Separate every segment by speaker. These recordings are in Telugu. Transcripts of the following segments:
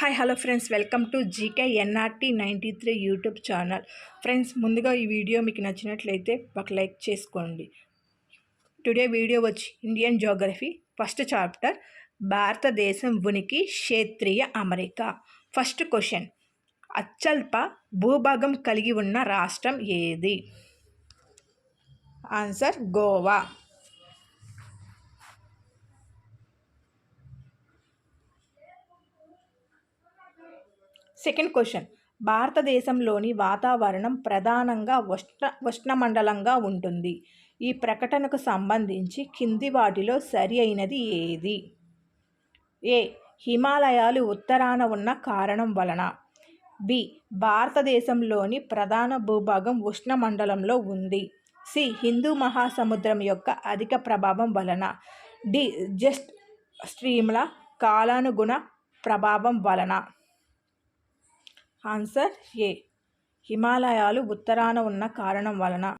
Speaker 1: Hi hello friends. Welcome to GK NRT ninety three YouTube channel. Friends ముందుగా ఈ వీడియో మీకు నచ్చినట్లయితే ఒక లైక్ చేసుకోండి. టుడే వీడియో వచ్చి ఇండియన్ జోగ్రఫీ ఫస్ట్ చాప్టర్ భారతదేశం ఉనికి క్షేత్రీయ అమెరికా. ఫస్ట్ క్వశ్చన్ అత్యల్ప భూభాగం కలిగి ఉన్న రాష్ట్రం ఏది? ఆన్సర్ గోవా. సెకండ్ క్వశ్చన్ భారతదేశంలోని వాతావరణం ప్రధానంగా ఉష్ణ ఉష్ణమండలంగా ఉంటుంది. ఈ ప్రకటనకు సంబంధించి కింది వాటిలో సరి అయినది ఏది? ఏ. హిమాలయాలు ఉత్తరాన ఉన్న కారణం వలన. బి. భారతదేశంలోని ప్రధాన భూభాగం ఉష్ణమండలంలో ఉంది. సి. హిందూ మహాసముద్రం యొక్క అధిక ప్రభావం వలన. డి. జస్ట్ స్ట్రీమ్ల కాలానుగుణ ప్రభావం వలన. Answer A. హిమాలయాలు ఉత్తరాన ఉన్న కారణం వలన.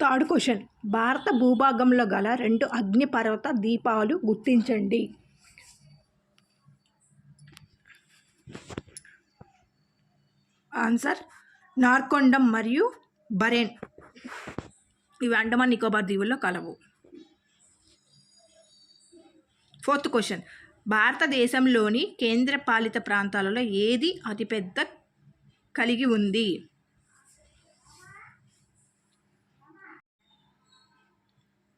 Speaker 1: Third question. భారత భూభాగంలో గల రెండు అగ్నిపర్వత దీపాలు గుర్తించండి. ఆన్సర్ నార్కొండం మరియు బరేన్. ఇవి అండమాన్ నికోబార్ దీవుల్లో కలవు. Fourth question. భారతదేశంలోని కేంద్రపాలిత ప్రాంతాలలో ఏది అతిపెద్ద కలిగి ఉంది?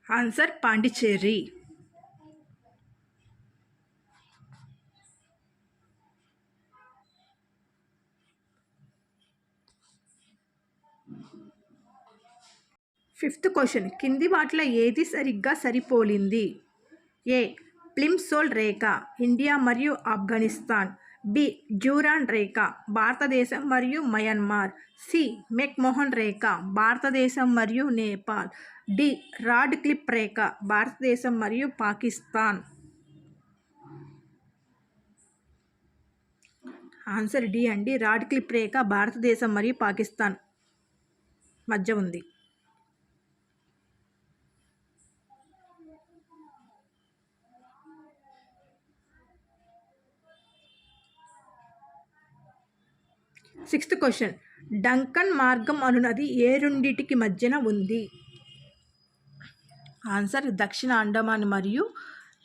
Speaker 1: ఆన్సర్ పాండిచ్చేరి. ఫిఫ్త్ క్వశ్చన్ కింది వాటిలో ఏది సరిగ్గా సరిపోలింది? ఏ ప్లిమ్సోల్ రేఖ ఇండియా మరియు ఆఫ్ఘనిస్తాన్. బి. జూరాన్ రేఖ భారతదేశం మరియు మయన్మార్. సి. మెక్మోహన్ రేఖ భారతదేశం మరియు నేపాల్. డి. రాడ్ క్లిప్ రేఖ భారతదేశం మరియు పాకిస్తాన్. ఆన్సర్ డి అండి. రాడ్ క్లిప్ రేఖ భారతదేశం మరియు పాకిస్తాన్. మధ్య ఉంది. Sixth question. డంకన్ మార్గం అనునది ఏ రెండిటికి మధ్యన ఉంది? ఆన్సర్ దక్షిణ అండమాన్ మరియు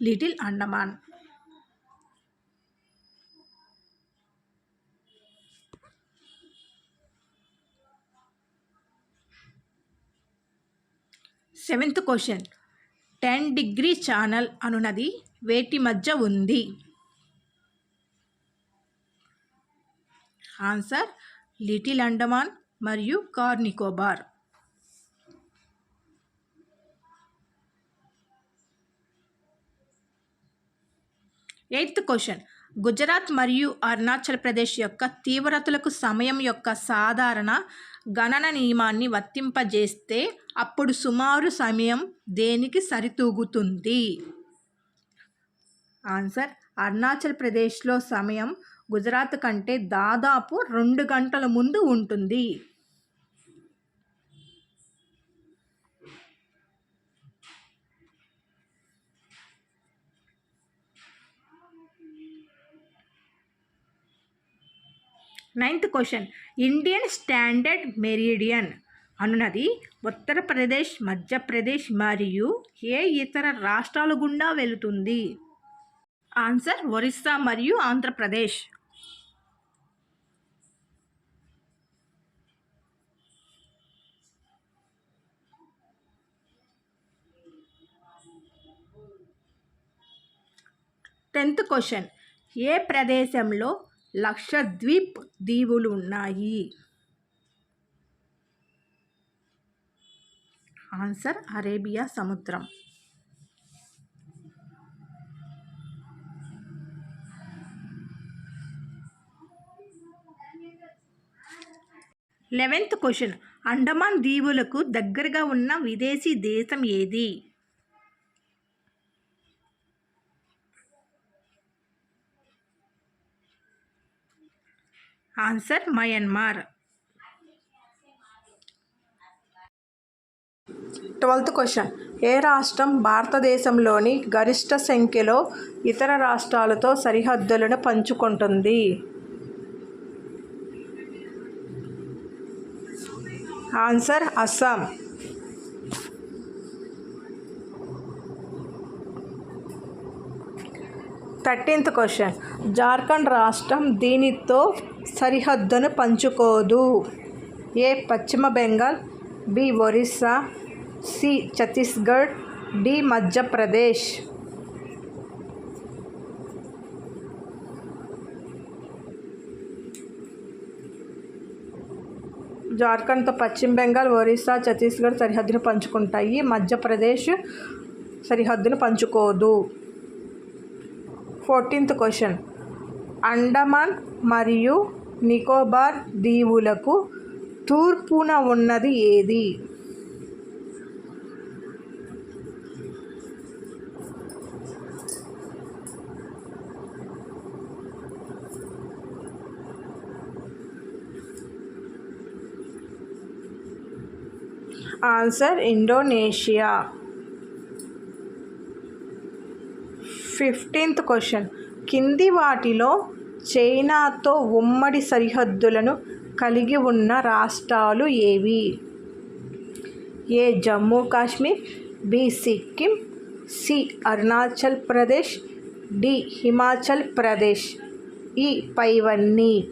Speaker 1: little Andaman. Seventh question. Ten degree channel అనునది వేటి మధ్య ఉంది? ఆన్సర్ లిటిల్ అండమాన్ మరియు కార్నికోబార్. Eighth question. గుజరాత్ మరియు అరుణాచల్ ప్రదేశ్ యొక్క తీవ్రతలకు సమయం యొక్క సాధారణ గణన నియమాన్ని వర్తింపజేస్తే అప్పుడు సుమారు సమయం దేనికి సరితూగుతుంది? ఆన్సర్ అరుణాచల్ ప్రదేశ్లో సమయం గుజరాత్ కంటే దాదాపు రెండు గంటల ముందు ఉంటుంది. Ninth question. Indian Standard Meridian అనున్నది Uttar Pradesh Madhya Pradesh మరియు ఏ ఇతర రాష్ట్రాల గుండా వెళుతుంది? ఆన్సర్ ఒరిస్సా మరియు ఆంధ్రప్రదేశ్. Tenth question. ఏ ప్రదేశంలో లక్షద్వీప్ దీవులు ఉన్నాయి? ఆన్సర్ అరేబియా సముద్రం. Eleventh question. అండమాన్ దీవులకు దగ్గరగా ఉన్న విదేశీ దేశం ఏది? Answer Myanmar. Twelfth question. ఏ రాష్ట్రం భారతదేశంలోని గరిష్ట సంఖ్యలో ఇతర రాష్ట్రాలతో సరిహద్దులను పంచుకుంటుంది? Answer Assam. Thirteenth question. Jharkhand రాష్ట్రం దీనితో సరిహద్దును పంచుకోదు. ఏ పశ్చిమ Bengal B Orissa C Chhattisgarh D Madhya Pradesh. జార్ఖండ్తో పశ్చిమ బెంగాల్ ఒరిస్సా ఛత్తీస్గఢ్ సరిహద్దును పంచుకుంటాయి. మధ్యప్రదేశ్ సరిహద్దును పంచుకోదు. Fourteenth question. అండమాన్ మరియు నికోబార్ దీవులకు తూర్పున ఉన్నది ఏది? Answer Indonesia. Fifteenth question. కింది వాటిలో చైనాతో ఉమ్మడి సరిహద్దులను కలిగి ఉన్న రాష్ట్రాలు ఏవి? A. Jammu Kashmir B. Sikkim C. Arunachal Pradesh D. Himachal Pradesh. ఈ పైవన్నీ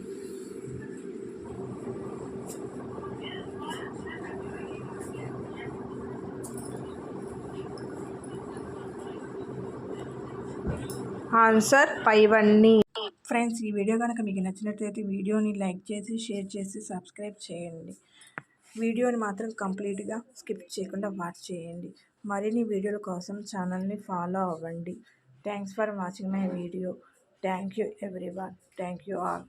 Speaker 1: ఆన్సర్ పైవన్నీ. ఫ్రెండ్స్ ఈ వీడియో కనుక మీకు నచ్చినట్లయితే వీడియోని లైక్ చేసి షేర్ చేసి సబ్స్క్రైబ్ చేయండి. వీడియోని మాత్రం కంప్లీట్గా స్కిప్ చేయకుండా వాచ్ చేయండి. మరిన్ని వీడియోల కోసం ఛానల్ని ఫాలో అవ్వండి. Thanks for watching my video. Thank you everyone. Thank you all.